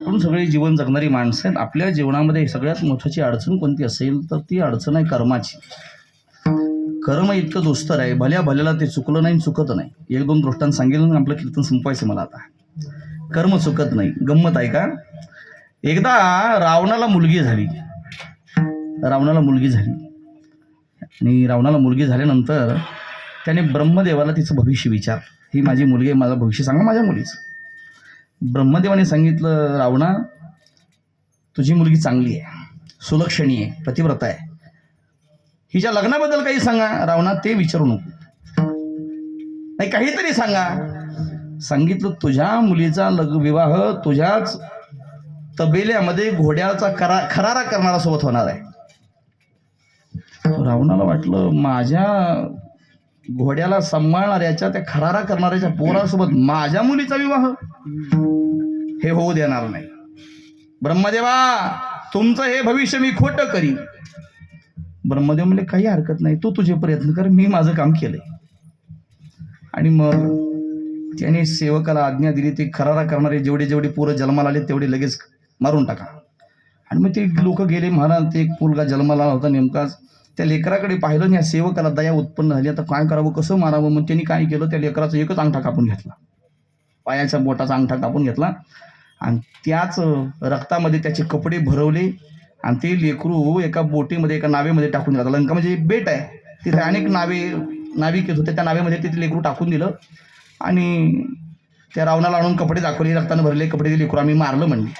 आपण सगळे जीवन जगणारी माणसं आहेत. आपल्या जीवनामध्ये सगळ्यात मोठाची अडचण कोणती असेल तर ती अडचण आहे कर्माची. कर्म इतकं दुस्तर आहे. भल्या भल्याला ते चुकलं नाही चुकत नाही. एक दोन दृष्टांत सांगितलं आपलं कीर्तन संपवायचं मला आता. कर्म चुकत नाही. गंमत आहे का? एकदा रावणाला मुलगी झाली. रावणाला मुलगी झाली. आणि रावणाला मुलगी झाल्यानंतर त्याने ब्रह्मदेवाला तिचं भविष्य विचार ही माझी मुलगी आहे माझं भविष्य सांगा माझ्या मुलीचं. ब्रह्मदेवाने सांगितलं रावणा तुझी मुलगी चांगली आहे सुलक्षणी आहे पतिव्रता आहे. हिच्या लग्नाबद्दल काही सांगा रावणा ते विचारू नको. नाही काहीतरी सांगा. सांगितलं तुझ्या मुलीचा लग विवाह तुझ्याच तबेल्यामध्ये घोड्याचा करा खरारा करणारा सोबत होणार आहे. रावणाला वाटलं माझ्या घोड्याला सांभाळणाऱ्याच्या त्या खरारा करणाऱ्याच्या पोरासोबत माझ्या मुलीचा विवाह? हे होऊ देणार नाही. ब्रह्मदेवा तुमचं हे भविष्य मी खोटं करीन. ब्रह्मदेव म्हणजे काही हरकत नाही. तू तुझे प्रयत्न कर. मी माझं काम केलंय. आणि मग त्याने सेवकाला आज्ञा दिली ते खरारा करणारे जेवढे जेवढे पोरं जन्माला आले तेवढे लगेच मारून टाका. आणि मग ते लोक गेले महाराज ते एक मुलगा जन्माला आला होता नेमकाच त्या लेकराकडे पाहिलं आणि या सेवकाला दया उत्पन्न झाली. आता काय करावं कसं मारावं? मग त्यांनी काय केलं? त्या लेकराचा एकच अंगठा कापून घेतला. पायाच्या बोटाचा अंगठा कापून घेतला. आणि त्याच रक्तामध्ये त्याचे कपडे भरवले आणि ते लेकरू एका बोटीमध्ये एका नावेमध्ये टाकून दिलं आता लंका म्हणजे एक बेट आहे. तिथे अनेक नावे नाविक येत होते. त्या नावेमध्ये ते लेकरू टाकून दिलं. आणि त्या रावणाला आणून कपडे दाखवले. रक्तानं भरले कपडे. ते लेकरू आम्ही मारलं म्हणले.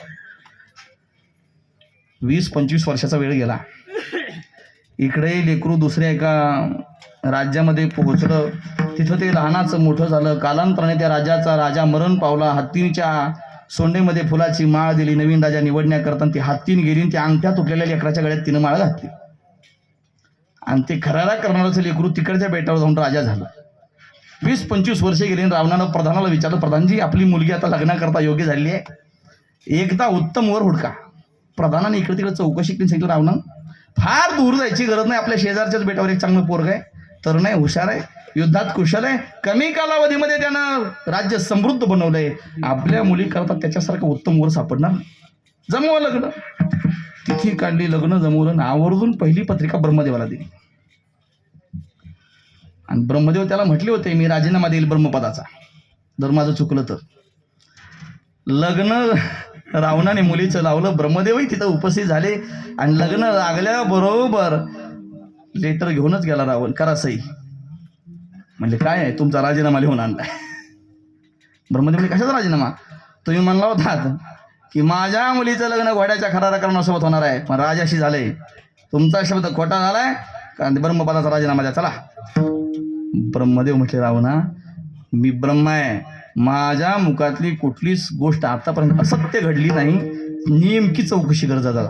वीस पंचवीस वर्षाचा वेळ गेला. इकडे लेकरू दुसऱ्या एका राज्यामध्ये पोहोचलं. तिथं ते लहानाचं मोठं झालं. कालांतराने त्या राजाचा राजा मरण पावला. हत्तींच्या सोंडेमध्ये फुलाची माळ दिली. नवीन राजा निवडण्याकरता ती हत्तीन गेली आणि त्या अंगठ्या तुटलेल्या लेकराच्या गळ्यात तिनं माळ घातली. आणि ते खरारा करणाराचं लेकरू तिकडच्या बेटावर जाऊन राजा झाला. वीस पंचवीस वर्षे गेली रावणानं प्रधानाला विचारलं प्रधानजी आपली मुलगी आता लग्नाकरता योग्य झाली आहे. एकदा उत्तम वर हुडका. प्रधानाने इकडे तिकडे चौकशी केली सांगितलं रावणानं फार दूर जायची गरज नाही. आपल्या शेजारच्याच बेटावर एक चांगलं पोरग आहे. तर नाही हुशार आहे. युद्धात कुशल आहे. कमी कालावधीमध्ये त्यानं राज्य समृद्ध बनवलंय. आपल्या मुली करता त्याच्यासारखं उत्तम वर सापडणार जमवा लग्न. तिथी काढली लग्न जमवलं आणि आवर्जून पहिली पत्रिका ब्रह्मदेवाला दिली. आणि ब्रह्मदेव त्याला म्हटले होते मी राजीनामा देईल ब्रह्मपदाचा. जर माझं चुकलं तर. लग्न रावणाने मुलीचं लावलं ब्रह्मदेवही तिथं उपस्थित झाले आणि लग्न लागल्याबरोबर लेटर घेऊनच गेला रावण करा सही म्हणजे काय आहे? तुमचा राजीनामा लिहून आणलाय. ब्रह्मदेव म्हणजे कशाचा राजीनामा? तुम्ही म्हणला होता की माझ्या मुलीचं लग्न घोड्याच्या खरारा करण्यासोबत होणार आहे पण राजाशी झालंय तुमचा शब्द खोटा झालाय कारण ब्रह्मपदाचा राजीनामा द्या चला. ब्रह्मदेव म्हटले रावणा मी ब्रह्म आहे. माझ्या मुखातली कुठलीच गोष्ट आतापर्यंत असत्य घडली नाही. नेमकी चौकशी गरजा झाला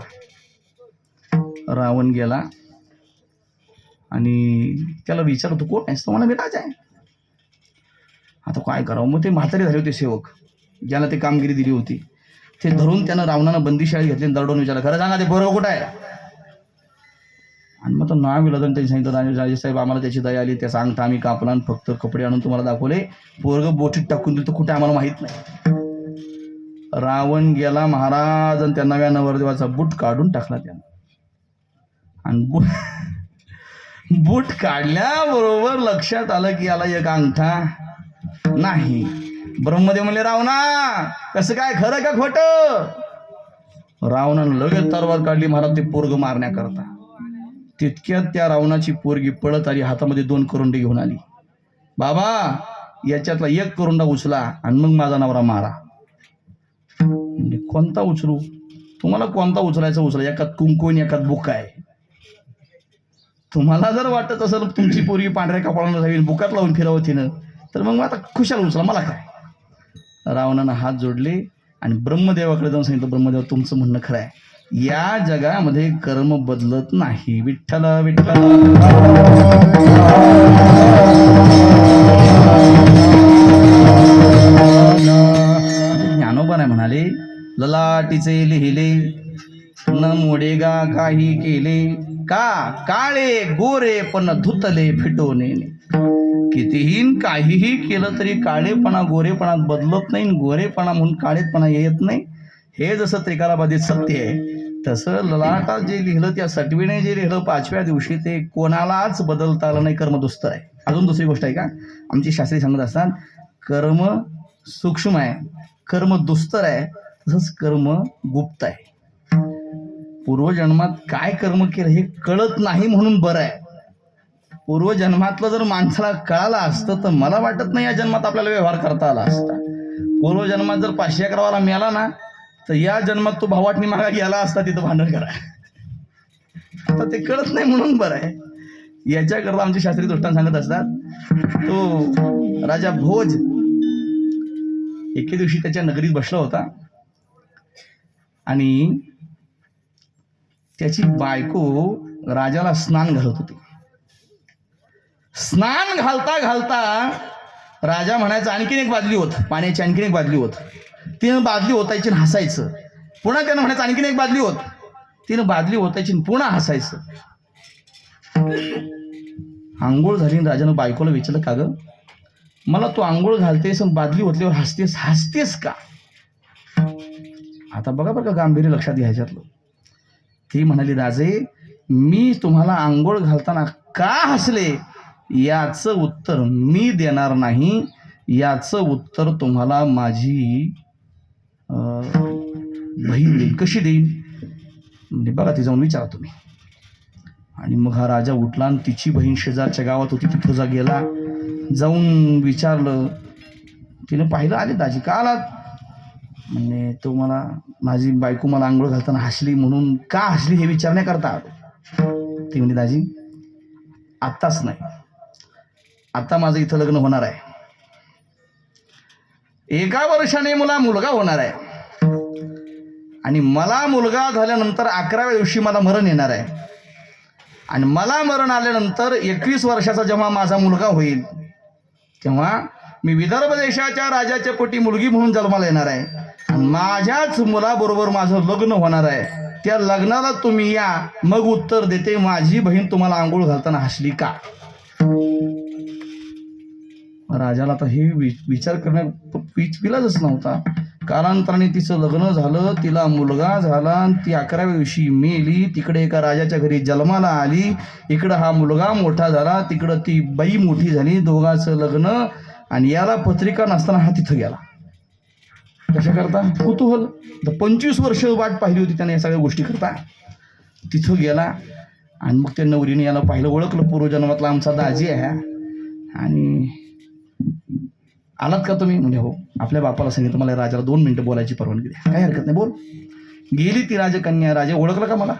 रावण गेला. आणि त्याला विचारतो कोण आहेस? तो मला मी राजा आहे. आता काय करावं? मग ते म्हातारे झाले होते सेवक. ज्याला ते कामगिरी दिली होती. ते धरून त्यानं रावणानं बंदीशाळी घेतली दरडून विचारलं खरं सांगा ते बरोबर कुठं आहे? आणि मग तो नाव विला त्यांनी सांगितलं राजे राजेसाहेब आम्हाला त्याची दया आली त्याचा अंगठा आम्ही कापला आणि फक्त कपडे आणून तुम्हाला दाखवले. पोरग बोटीत टाकून दिलं तर कुठे आम्हाला माहीत नाही. रावण गेला महाराज आणि त्या नव्या नवरदेवाचा बूट काढून टाकला त्यानं. आणि बूट बूट काढल्याबरोबर लक्षात आलं की याला एक अंगठा नाही. ब्रह्मदेव म्हणले रावणा कसं काय? खरं का खोट? रावणानं लगेच तरवार काढली महाराज ते पोरग मारण्याकरता. तितक्यात त्या रावणाची पोरगी पळत आली हातामध्ये दोन करुंडे घेऊन आली. बाबा याच्यातला एक करुंडा उचला आणि मग माझा नवरा मारा. म्हणजे कोणता उचलू? तुम्हाला कोणता उचलायचा उचला? एकात कुंकून एकात बुका आहे. तुम्हाला जर वाटत असेल तुमची पोरगी पांढऱ्या कपाळानं जावी बुकात लावून फिरावं तिनं तर मग आता खुशाल उचला मला काय? रावणानं हात जोडले आणि ब्रह्मदेवाकडे जाऊन सांगितलं ब्रह्मदेव तुमचं म्हणणं खरं आहे. या जगामध्ये कर्म बदलत नाही. विठ्ठल विठ्ठल. ज्ञानोबा नाही म्हणाले ललाटीचे लिहिले न मोडेगा काही केले. का? काळे गोरे पण धुतले फिटोने. कितीही काहीही केलं तरी काळेपणा गोरेपणा बदलत नाही गोरेपणा म्हणून काळेपणा येत नाही. हे जसं त्रिकालाबाधित सत्य आहे तसं ललाटात जे लिहिलं त्या सटवीने जे लिहिलं पाचव्या दिवशी ते कोणालाच बदलता आलं नाही कर्म दुस्तर आहे. अजून दुसरी गोष्ट आहे का? आमची शास्त्री सांगत असतात कर्म सूक्ष्म आहे कर्म दुस्तर आहे तसंच कर्म गुप्त आहे. पूर्वजन्मात काय कर्म केलं हे कळत नाही म्हणून बरं आहे. पूर्वजन्मातलं जर माणसाला कळालं असतं तर मला वाटत नाही या जन्मात आपल्याला व्यवहार करता आला असता. पूर्वजन्मात जर पाचशे अकरावाला मिळाला ना तर या जन्मात तो भावाटणी मागा गेला असता तिथं भांडण करा. आता ते कळत नाही म्हणून बरं आहे. याच्याकरता आमचे शास्त्रीय दृष्टांत सांगत असतात तो राजा भोज एके दिवशी त्याच्या नगरीत बसला होता आणि त्याची बायको राजाला स्नान घालत होती. स्नान घालता घालता राजा म्हणायचा आणखीन एक बादली होत. पाण्याची आणखीन एक बादली होत. तिनं बादली होतायची आणि हसायचं. पुन्हा त्यानं म्हणायचं आणखीन एक बादली होत तिनं बादली होतायची आणि पुन्हा हसायचं. आंघोळ झाली राजानं बायकोला विचारलं का ग मला तू आंघोळ घालतेस आणि बादली होतल्यावर हसतेस हसतेस का? आता बघा बघा गांभीर्य लक्षात घ्यायच्यातलं. ती म्हणाली राजे मी तुम्हाला आंघोळ घालताना का हसले? याचं उत्तर मी देणार नाही. याचं उत्तर तुम्हाला माझी बहीण देईन कशी देईन? म्हणजे बघा ती जाऊन विचारा तुम्ही. आणि मग हा राजा उठला आणि तिची बहीण शेजारच्या गावात होती तिथं जा गेला. जाऊन विचारलं. तिनं पाहिलं आले दाजी का आलात? म्हणजे तो मला माझी बायको मला आंघोळ घालताना हसली म्हणून का हसली हे विचारण्याकरता ती म्हणजे दाजी आत्ताच नाही. आत्ता माझं इथं लग्न होणार आहे. एका वर्षाने मला मुलगा होणार आहे. आणि मला मुलगा झाल्यानंतर अकराव्या दिवशी मला मरण येणार आहे. आणि मला मरण आल्यानंतर एकवीस वर्षाचा जेव्हा माझा मुलगा होईल तेव्हा मी विदर्भ देशाच्या राजाच्या पोटी मुलगी म्हणून जन्माला येणार आहे. आणि माझ्याच मुलाबरोबर माझं लग्न होणार आहे. त्या लग्नाला तुम्ही या मग उत्तर देते माझी बहीण तुम्हाला आंघोळ घालताना हसली का? राजाला तर हे वि- विचार करण्या विच- विलाजच नव्हता. कालांतराने तिचं लग्न झालं तिला मुलगा झाला आणि ती अकराव्या दिवशी मेली तिकडे एका राजाच्या घरी जन्माला आली. इकडं हा मुलगा मोठा झाला तिकडं ती बाई मोठी झाली दोघांचं लग्न आणि याला पत्रिका नसताना हा तिथं गेला. कशा करता? कुतूहल. तर पंचवीस वर्ष वाट पाहिली होती त्याने या सगळ्या गोष्टी करता. तिथं गेला आणि मग त्या नवरीने याला पाहिलं ओळखलं पूर्वजन्मातला आमचा दाजी आहे. आणि आलात का तुम्ही म्हणजे हो आपल्या बापाला सांगितलं मला राजाला दोन मिनिटं बोलायची परवानगी द्या. काही हरकत नाही. बोल. गेली ती राजकन्या. राजा ओळखलं का मला?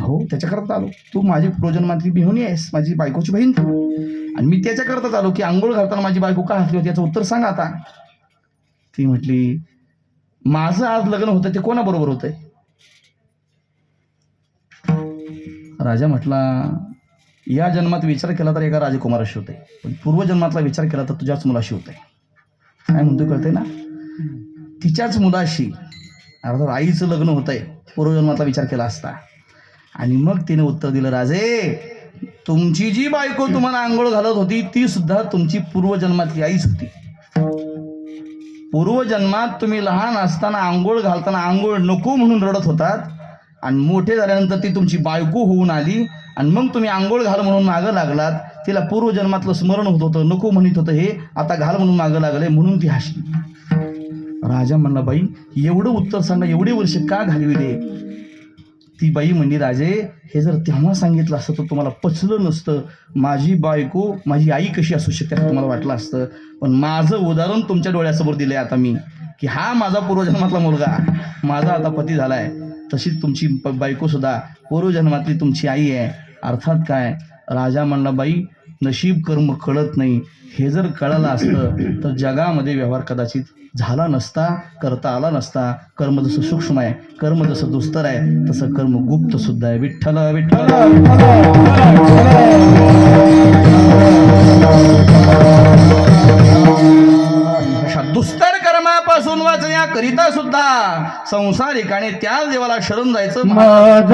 हो त्याच्याकरता आलो. तू माझी पूर्वजन्मातली बिहुनी आहेस माझी बायकोची बहीण तू. आणि मी त्याच्याकरताच आलो की आंघोळ घालताना माझी बायको का हसली होती याचं उत्तर सांग आता. ती म्हटली माझं आज लग्न होतं ते कोणाबरोबर होतंय? राजा म्हटला या जन्मात विचार केला तर एका राजकुमाराशी होते पण पूर्वजन्मातला विचार केला तर तुझ्याच मुलाशी होते काय म्हणतो कळते ना? तिच्याच मुलाशी अर्थात आईचं लग्न होतंय पूर्वजन्मातला विचार केला असता. आणि मग तिने उत्तर दिलं राजे तुमची जी बायको तुम्हाला आंघोळ घालत होती ती सुद्धा तुमची पूर्वजन्मातली आईच होती. पूर्वजन्मात तुम्ही लहान असताना आंघोळ घालताना आंघोळ नको म्हणून रडत होतात आणि मोठे झाल्यानंतर ती तुमची बायको होऊन आली आणि मग तुम्ही आंघोळ घाल म्हणून मागं लागलात तिला पूर्वजन्मातलं स्मरण होत होतं नको म्हणत होतं हे आता घाल म्हणून मागं लागलंय म्हणून ती हसली. राजा म्हणला बाई एवढं उत्तर सांगा एवढे वर्ष का घालविले ती बाई म्हणली राजे हे जर तेव्हा सांगितलं असतं तर तुम्हाला पचलं नसतं. माझी बायको माझी आई कशी असू शकते असं तुम्हाला वाटलं असतं. पण माझं उदाहरण तुमच्या डोळ्यासमोर दिलंय आता मी की हा माझा पूर्वजन्मातला मुलगा माझा आता पती झालाय. तशीच तुमची बायको सुद्धा पूर्वजन्मातली तुमची आई आहे. अर्थात काय? राजा म्हणला बाई नशीब कर्म कळत नाही. हे जर कळालं असतं तर जगामध्ये व्यवहार कदाचित झाला नसता करता आला नसता. कर्म जसं सूक्ष्म आहे कर्म जसं दुस्तर आहे तसं कर्म गुप्त सुद्धा आहे. विठ्ठल विठ्ठल. वाचण्याकरिता सुद्धा संसारिकाने त्याच देवाला शरण जायचं मद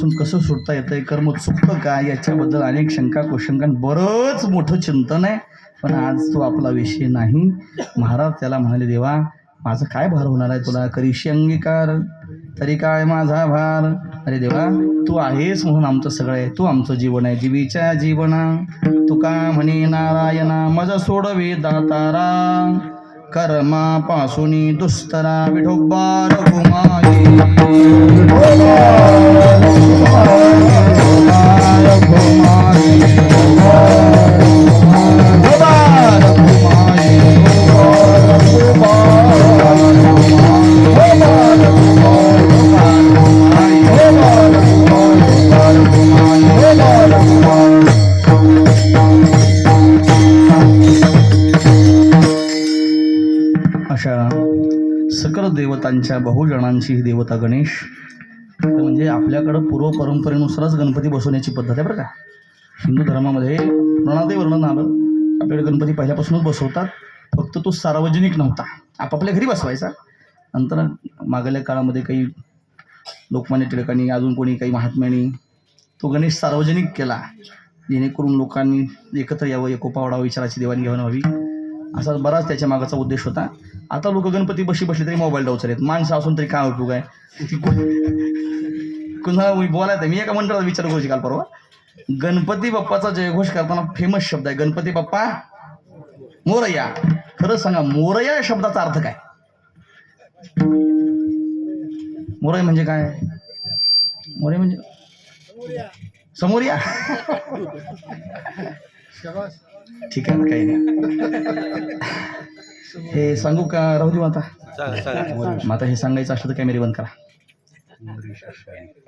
कर्मापासून कसं सुटता येतंय कर्म चुकतं का याच्याबद्दल अनेक शंका कुशंकां बरंच मोठं चिंतन आहे. पण आज तो आपला विषय नाही. महाराज त्याला म्हणाले देवा माझं काय भार होणार आहे तुला? करीशी अंगीकार तरी काय माझा भार? अरे देवा तू आहेस म्हणून आमचं सगळं आहे. तू आमचं जीवन आहे जीवीच्या जीवना. तुका म्हणे नारायणा मजा सोडवे दातारा. कर्मापासून दुस्तरा विठोबा रघुमाई रघुमाई देवतांच्या बहुजनांची ही देवता गणेश. म्हणजे आपल्याकडं पूर्व परंपरेनुसारच गणपती बसवण्याची पद्धत आहे बरं का. हिंदू धर्मामध्ये वर्णातही वर्णन आलं. आपल्याकडे गणपती पहिल्यापासूनच बसवतात. फक्त तो सार्वजनिक नव्हता. आपापल्या घरी बसवायचा. नंतर मागल्या काळामध्ये काही लोकमान्य टिळकांनी अजून कोणी काही महात्म्यांनी तो गणेश सार्वजनिक केला. जेणेकरून लोकांनी एकत्र यावं एकोपा वाढावा विचाराची देवाणघेवाण व्हावी. असा बराच त्याच्या मागाचा उद्देश होता. आता लोक गणपती बशी बसले तरी मोबाईल डावचर आहेत माणसं असून तरी काय उपयोग आहे? कुणाला बोलायचं मी एका मंडळात विचार करू काल परवा. गणपती बाप्पाचा जयघोष करताना फेमस शब्द आहे. गणपती बाप्पा मोरया. खरं सांगा मोरया या शब्दाचा अर्थ काय? मोरया म्हणजे काय? मोरया म्हणजे समोर या. ठीक आहे ना काही नाही. हे सांगू का राहू देऊ आता मग आता हे सांगायचं असलं तर कॅमेरे बंद करा.